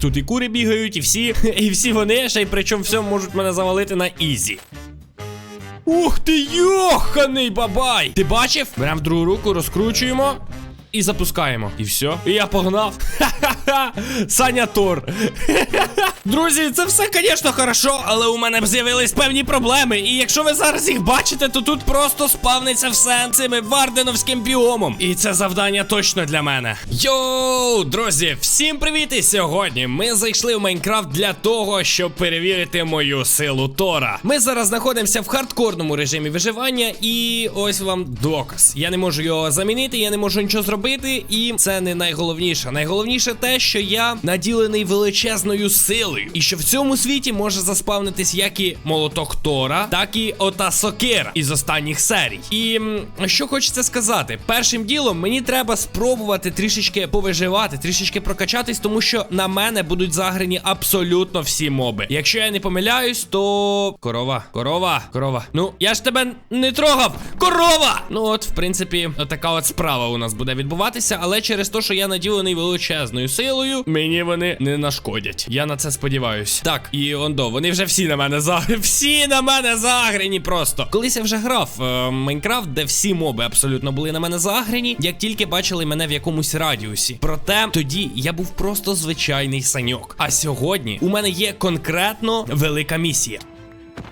Тут і кури бігають, і всі, і всі вони, ще й причому всьому можуть мене завалити на ізі. Ух ти, йоханий бабай! Ти бачив? Беремо другу руку, розкручуємо. І запускаємо. І все. І я погнав. Ха-ха-ха. Саня Тор. Друзі, це все, звісно, хорошо, але у мене з'явились певні проблеми. І якщо ви зараз їх бачите, то тут просто спавниться все цими варденовським біомом. І це завдання точно для мене. Йоу, друзі, всім привіт! І сьогодні ми зайшли в Майнкрафт для того, щоб перевірити мою силу Тора. Ми зараз знаходимося в хардкорному режимі виживання, і ось вам доказ. Я не можу його замінити, я не можу нічого зробити, і це не найголовніше. Найголовніше те, що я наділений величезною силою, і що в цьому світі може заспавнитись як і молоток Тора, так і ота сокира із останніх серій. І що хочеться сказати, першим ділом мені треба спробувати трішечки повиживати, трішечки прокачатись, тому що на мене будуть заграні абсолютно всі моби. Якщо я не помиляюсь, то корова, корова, корова. Ну я ж тебе не трогав. Корова! Ну от, в принципі, така от справа у нас буде відбуватися, але через те, що я наділений величезною силою, мені вони не нашкодять. Я на це сподіваюсь. Так, і ондо, вони вже всі на мене загрені. Всі на мене загрені просто. Колись я вже грав е, Майнкрафт, де всі моби абсолютно були на мене загрені, як тільки бачили мене в якомусь радіусі. Проте тоді я був просто звичайний саньок. А сьогодні у мене є конкретно велика місія.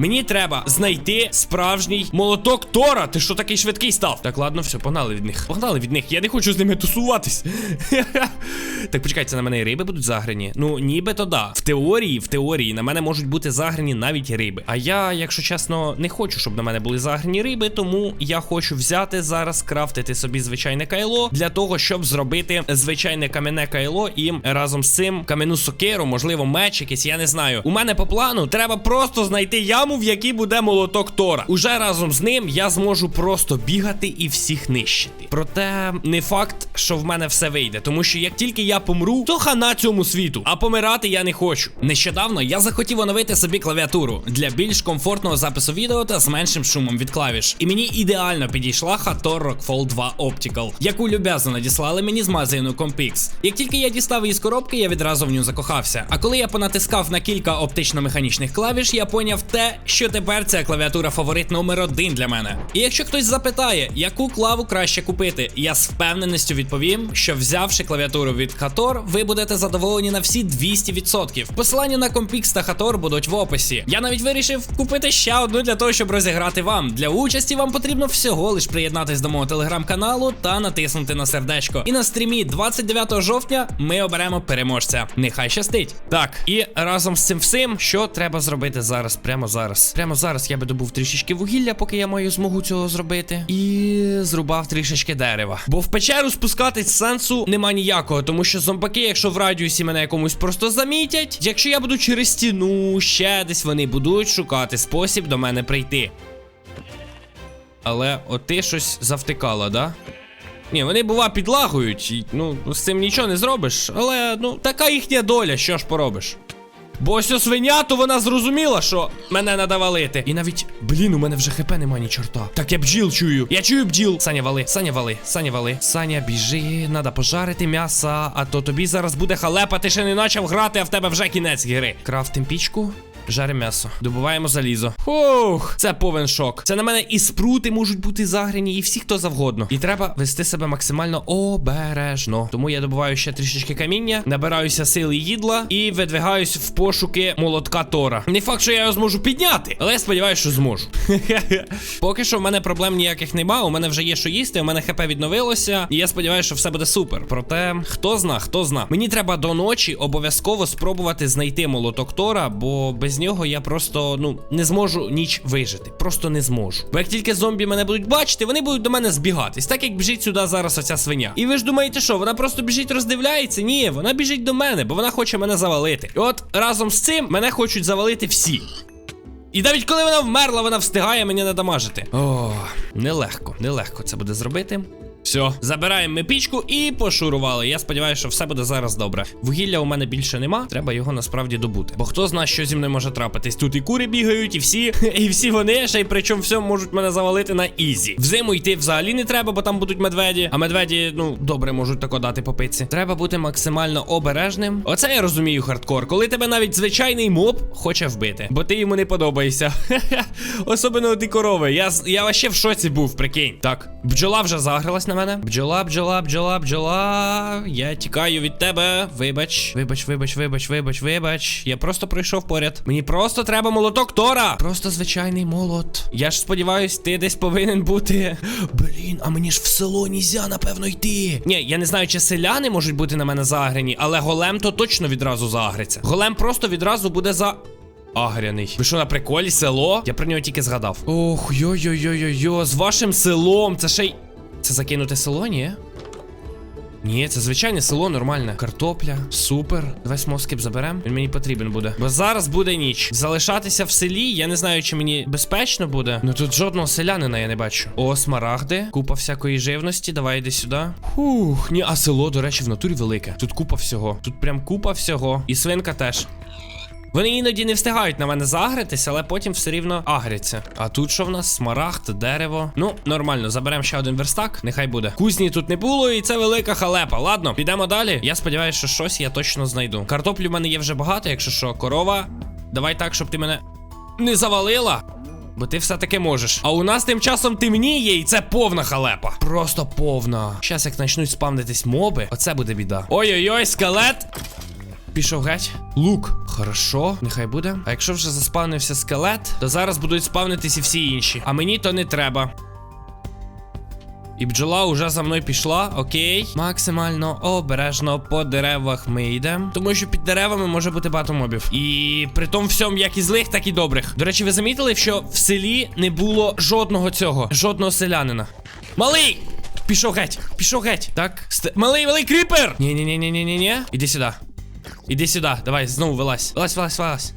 Мені треба знайти справжній молоток Тора. Ти що такий швидкий став? Так, ладно, все, погнали від них. Погнали від них. Я не хочу з ними тусуватись. так, почекайте, на мене риби будуть заграні. Ну, нібито да. В теорії, в теорії, на мене можуть бути заграні навіть риби. А я, якщо чесно, не хочу, щоб на мене були заграні риби, тому я хочу взяти зараз, крафтити собі звичайне кайло для того, щоб зробити звичайне кам'яне кайло і разом з цим кам'яну сокиру, можливо, меч якийсь, я не знаю. У мене по плану треба просто знайти яму, в якій буде молоток Тора. Уже разом з ним я зможу просто бігати і всіх нищити. Проте не факт, що в мене все вийде, тому що як тільки я помру, то хана цьому світу. А помирати я не хочу. Нещодавно я захотів оновити собі клавіатуру для більш комфортного запису відео та з меншим шумом від клавіш. І мені ідеально підійшла Hator Rockfall 2 Optical, яку люб'язно надіслали мені з магазину Compix. Як тільки я дістав її з коробки, я відразу в нього закохався. А коли я понатискав на кілька оптично-механічних клавіш, я поняв те, що тепер ця клавіатура фаворит номер один для мене. І якщо хтось запитає, яку клаву краще купити, я з впевненістю відповім, що взявши клавіатуру від Hator, ви будете задоволені на всі 200%. Посилання на Compix та Hator будуть в описі. Я навіть вирішив купити ще одну для того, щоб розіграти вам. Для участі вам потрібно всього лиш приєднатись до мого телеграм-каналу та натиснути на сердечко. І на стрімі 29 жовтня ми оберемо переможця. Нехай щастить. Так, і разом з цим всім, що треба зробити зараз, прямо зараз. Прямо зараз я би добув трішечки вугілля, поки я маю змогу цього зробити. І зрубав трішечки дерева. Бо в печеру спускатись сенсу нема ніякого, тому що зомбаки, якщо в радіусі мене якомусь просто замітять, якщо я буду через стіну, ще десь вони будуть шукати спосіб до мене прийти. Але от ти щось завтикала, да? Ні, вони бува підлагують, і, ну, з цим нічого не зробиш, але ну, така їхня доля, що ж поробиш. Бо ось о свиня, то вона зрозуміла, що мене треба валити. І навіть, блін, у мене вже хп нема ні чорта. Так я бджіл чую. Я чую бджіл. Саня вали, Саня вали, Саня вали. Саня, біжи, треба пожарити м'яса, а то тобі зараз буде халепа, ти ще не почав грати, а в тебе вже кінець гри. Крафтим пічку. Жарим м'ясо. Добуваємо залізо. Фух, це повен шок. Це на мене і спрути можуть бути заграні, і всі хто завгодно. І треба вести себе максимально обережно. Тому я добуваю ще трішечки каміння, набираюся сили їдла і видвигаюсь в пошуки молотка Тора. Не факт, що я його зможу підняти, але я сподіваюся, що зможу. Поки що в мене проблем ніяких нема. У мене вже є що їсти, у мене хп відновилося, і я сподіваюся, що все буде супер. Проте, хто зна, хто зна. Мені треба до ночі обов'язково спробувати знайти молоток Тора, бо без нього я просто ну не зможу ніч вижити. Просто не зможу. Бо як тільки зомбі мене будуть бачити, вони будуть до мене збігатись, так як біжить сюди зараз оця свиня. І ви ж думаєте, що вона просто біжить, роздивляється? Ні, вона біжить до мене, бо вона хоче мене завалити. І от разом з цим мене хочуть завалити всі. І навіть коли вона вмерла, вона встигає мені надамажити. О, нелегко, нелегко це буде зробити. Все, забираємо ми пічку і пошурували. Я сподіваюся, що все буде зараз добре. Вугілля у мене більше нема, треба його насправді добути. Бо хто знає, що зі мною може трапитись. Тут і кури бігають, і всі, і всі вони, ще й причому все можуть мене завалити на ізі. Взиму йти взагалі не треба, бо там будуть медведі. А медведі, ну, добре, можуть тако дати по пиці. Треба бути максимально обережним. Оце я розумію хардкор, коли тебе навіть звичайний моб хоче вбити, бо ти йому не подобаєшся. Особливо ті корови. Я, я вообще в шоці був, прикинь. Так, бджола вже загралась на мене. Бджола, бджола, бджола, бджола. Я тікаю від тебе. Вибач, вибач, вибач, вибач, вибач, вибач. Я просто пройшов поряд. Мені просто треба молоток Тора. Просто звичайний молот. Я ж сподіваюсь, ти десь повинен бути. Блін, а мені ж в село нізя, напевно, йти. Ні, я не знаю, чи селяни можуть бути на мене загрені, але голем то точно відразу загриться. Голем просто відразу буде за. Агряний. Ви що на приколі село? Я про нього тільки згадав. Ох, йо-йо-йо-йо-йо, з вашим селом. Це ще й. Це закинуте село, ні? Ні, це звичайне село, нормальне. Картопля, супер. Давай смоскип заберем. Він мені потрібен буде. Бо зараз буде ніч. Залишатися в селі, я не знаю, чи мені безпечно буде. Ну тут жодного селянина я не бачу. О, смарагди, купа всякої живності. Давай йди сюди. Фух, ні, а село, до речі, в натурі велике. Тут купа всього. Тут прям купа всього. І свинка теж. Вони іноді не встигають на мене загритися, але потім все рівно агряться. А тут що в нас? Смарагд, дерево. Ну, нормально, заберемо ще один верстак, нехай буде. Кузні тут не було, і це велика халепа. Ладно, підемо далі. Я сподіваюся, що щось я точно знайду. Картоплі в мене є вже багато, якщо що, корова. Давай так, щоб ти мене не завалила. Бо ти все-таки можеш. А у нас тим часом темніє, і це повна халепа. Просто повна. Щас, як почнуть спавнитись моби, оце буде біда. Ой-ой-ой, скелет. Пішов геть. Лук. Хорошо, нехай буде. А якщо вже заспавнився скелет, то зараз будуть спавнитись і всі інші. А мені то не треба. І бджола уже за мною пішла, окей. Максимально обережно по деревах ми йдемо. Тому що під деревами може бути багато мобів. І при тому всьому, як і злих, так і добрих. До речі, ви замітили, що в селі не було жодного цього, жодного селянина. Малий! Пішов геть, пішов геть. Так, ст... малий, малий кріпер! Ні, ні, ні, ні, ні, ні, ні. Іди сюди. Іди сюди, давай, знову вилазь. Вилазь, вилазь, вилазь.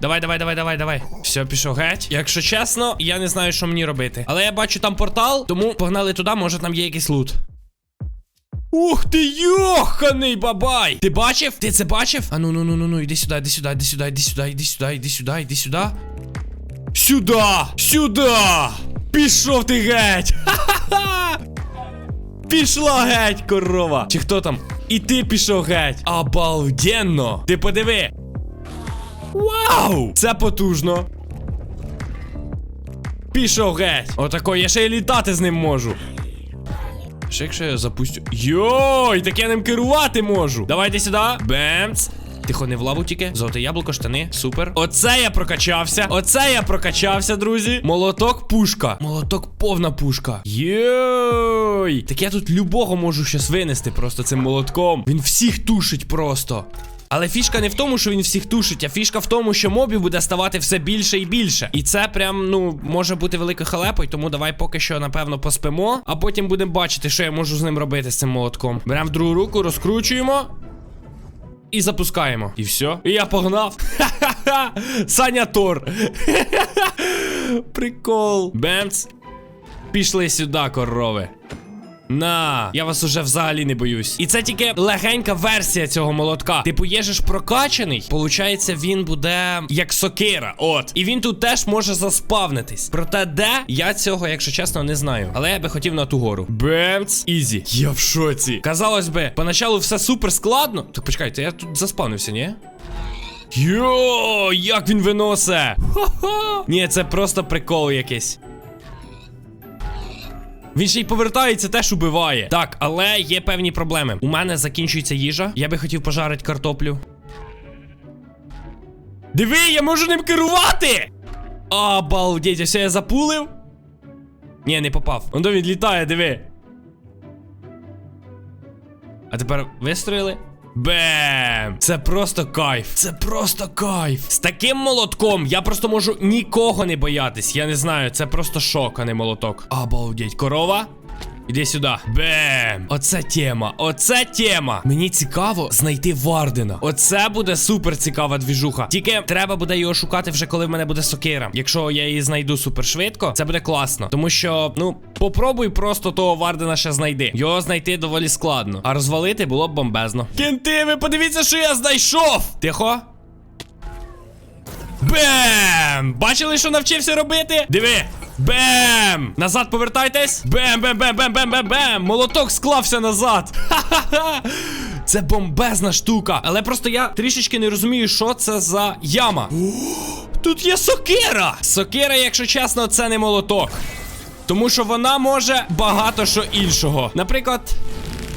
Давай, давай, давай, давай, давай. Все, пішов геть. Якщо чесно, я не знаю, що мені робити. Але я бачу там портал, тому погнали туди, може там є якийсь лут. Ух ти, йоханий бабай! Ти бачив? Ти це бачив? А ну ну ну ну ну, іди сюди, іди сюди, іди сюди, іди сюди, іди сюди, іди сюди, іди сюди. Сюда! Сюда! Пішов ти геть! Ха-ха-ха! Пішла геть, корова! Чи хто там? І ти пішов геть! Обалденно! Ти подиви! Вау! Це потужно! Пішов геть! Отако, я ще й літати з ним можу. Ще якщо я запустю. Йой, так я ним керувати можу. Давайте сюди. Бемц. Тихо, не в лаву тільки. Золоте яблуко, штани. Супер. Оце я прокачався. Оце я прокачався, друзі. Молоток пушка. Молоток повна пушка. Йой. Так я тут любого можу щас винести просто цим молотком. Він всіх тушить просто. Але фішка не в тому, що він всіх тушить, а фішка в тому, що мобів буде ставати все більше і більше. І це прям, ну, може бути великою халепою, тому давай поки що, напевно, поспимо, а потім будемо бачити, що я можу з ним робити з цим молотком. Беремо в другу руку, розкручуємо. І запускаємо. І все. І я погнав. Ха-ха-ха. Саня Тор. Прикол. Бенц. Пішли сюди, корови. На, я вас уже взагалі не боюсь. І це тільки легенька версія цього молотка. Типу, є ж прокачаний. Получається, він буде як сокира. От. І він тут теж може заспавнитись. Проте де, я цього, якщо чесно, не знаю. Але я би хотів на ту гору. Бемц, ізі. Я в шоці. Казалось би, поначалу все супер складно. Так почекайте, я тут заспавнився, ні? Йо, як він виносить! Ха-ха! Ні, це просто прикол якийсь. Він ще й повертається, теж убиває. Так, але є певні проблеми. У мене закінчується їжа. Я би хотів пожарити картоплю. Диви, я можу ним керувати! Обалдеть, ось я запулив? Ні, не попав. Он він літає, диви. А тепер вистроїли? Бем! Це просто кайф. Це просто кайф. З таким молотком я просто можу нікого не боятись. Я не знаю, це просто шок, а не молоток. Обалдеть, корова. Іди сюди. Бем! Оце тема. Оце тема. Мені цікаво знайти Вардена. Оце буде супер цікава двіжуха. Тільки треба буде його шукати вже коли в мене буде сокира. Якщо я її знайду супер швидко, це буде класно. Тому що, ну, попробуй просто того Вардена ще знайди. Його знайти доволі складно. А розвалити було б бомбезно. Кенти, ви подивіться, що я знайшов! Тихо. Бем! Бачили, що навчився робити? Диви! Бем! Назад повертайтесь! Бем, бем, бем, бем, бем, бем, бем! Молоток склався назад! Ха-ха-ха! Це бомбезна штука. Але просто я трішечки не розумію, що це за яма. Тут є сокира! Сокира, якщо чесно, це не молоток. Тому що вона може багато що іншого. Наприклад,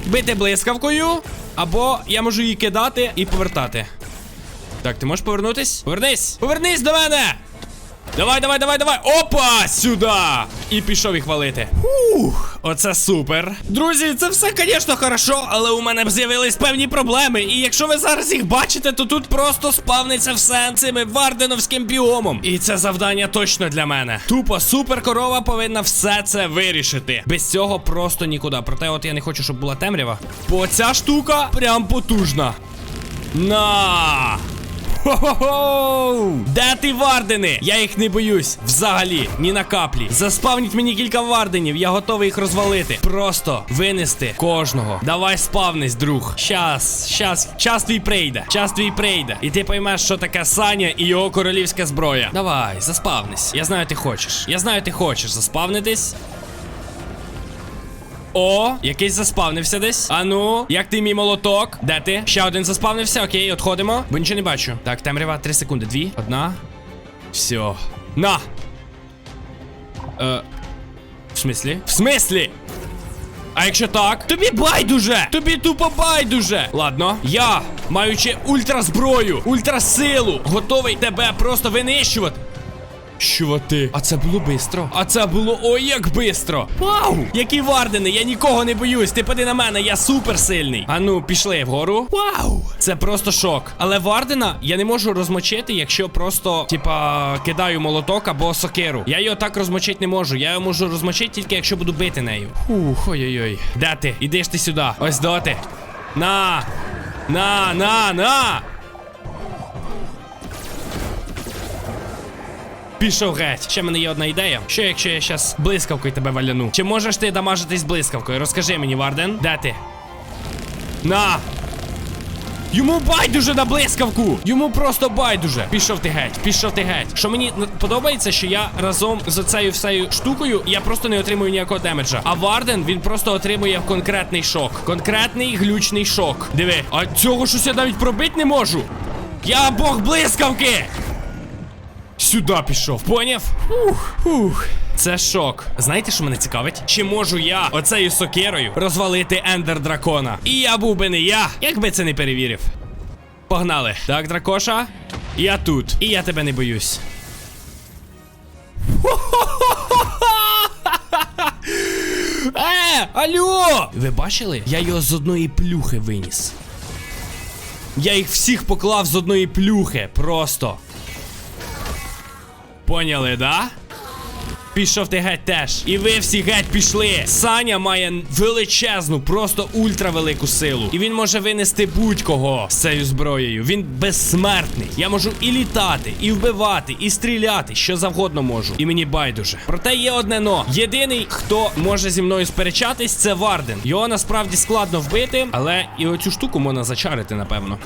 бити блискавкою, або я можу її кидати і повертати. Так, ти можеш повернутись? Повернись! Повернись до мене! Давай, давай, давай, давай! Опа! Сюди! І пішов їх валити. Ух, оце супер. Друзі, це все, звісно, хорошо, але у мене з'явились певні проблеми. І якщо ви зараз їх бачите, то тут просто спавниться все цими варденовським біомом. І це завдання точно для мене. Тупо супер корова повинна все це вирішити. Без цього просто нікуди. Проте, от я не хочу, щоб була темрява. Бо ця штука прям потужна. На! Хо-хо-хо! Де ти вардени? Я їх не боюсь. Взагалі, ні на каплі. Заспавніть мені кілька варденів, я готовий їх розвалити. Просто винести кожного. Давай спавнись, друг. Щас, щас, час твій прийде. Час твій прийде. І ти поймеш, що таке Саня і його королівська зброя. Давай, заспавнись. Я знаю, ти хочеш. Я знаю, ти хочеш заспавнитись. О, якийсь заспавнився десь. Ану, як ти мій молоток? Де ти? Ще один заспавнився. Окей, отходимо. Бо нічого не бачу. Так, темрява, 3 секунди. Дві, одна. Все. На! Е. В смислі? В смислі? А якщо так? Тобі байдуже! Тобі тупо байдуже! Ладно, я, маючи ультразброю, ультрасилу, готовий тебе просто винищувати. Чувати. А це було бистро. А це було ой як бистро. Вау! Які вардени, я нікого не боюсь. Ти поди на мене, я суперсильний. Ану, пішли вгору. Вау! Це просто шок. Але вардена я не можу розмочити, якщо просто, типа, кидаю молоток або сокиру. Я його так розмочити не можу. Я його можу розмочити тільки якщо буду бити нею. Ух, ой-ой-ой. Де ти? Іди ж ти сюди. Ось доти. На! На, на, на! Пішов геть. Ще в мене є одна ідея. Що якщо я щас блискавкою тебе валяну? Чи можеш ти дамажитись блискавкою? Розкажи мені, Варден. Де ти? На! Йому байдуже на блискавку! Йому просто байдуже. Пішов ти геть, пішов ти геть. Що мені подобається, що я разом з цією всею штукою я просто не отримую ніякого демеджа. А Варден він просто отримує конкретний шок. Конкретний глючний шок. Диви, а цього щось я навіть пробити не можу. Я бог блискавки! Сюди пішов, поняв? Ух, ух. Це шок. Знаєте, що мене цікавить? Чи можу я оцею сокирою розвалити ендер дракона? І я був би не я, якби це не перевірив. Погнали. Так, дракоша. Я тут. І я тебе не боюсь. Е, алло! Ви бачили? Я його з одної плюхи виніс. Я їх всіх поклав з одної плюхи. Просто. Поняли, да? Пішов ти геть теж. І ви всі геть пішли. Саня має величезну, просто ультравелику силу. І він може винести будь-кого з цією зброєю. Він безсмертний. Я можу і літати, і вбивати, і стріляти, що завгодно можу. І мені байдуже. Проте є одне но. Єдиний, хто може зі мною сперечатись, це Варден. Його насправді складно вбити, але і оцю штуку можна зачарити, напевно.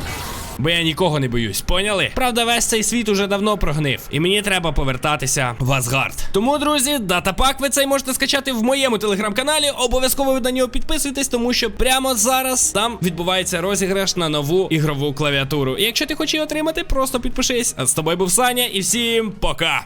Бо я нікого не боюсь, поняли? Правда, весь цей світ уже давно прогнив, і мені треба повертатися в Асгард. Тому, друзі, датапак ви цей можете скачати в моєму телеграм-каналі. Обов'язково ви на нього підписуйтесь, тому що прямо зараз там відбувається розіграш на нову ігрову клавіатуру. І якщо ти хочеш її отримати, просто підпишись. А з тобою був Саня, і всім пока.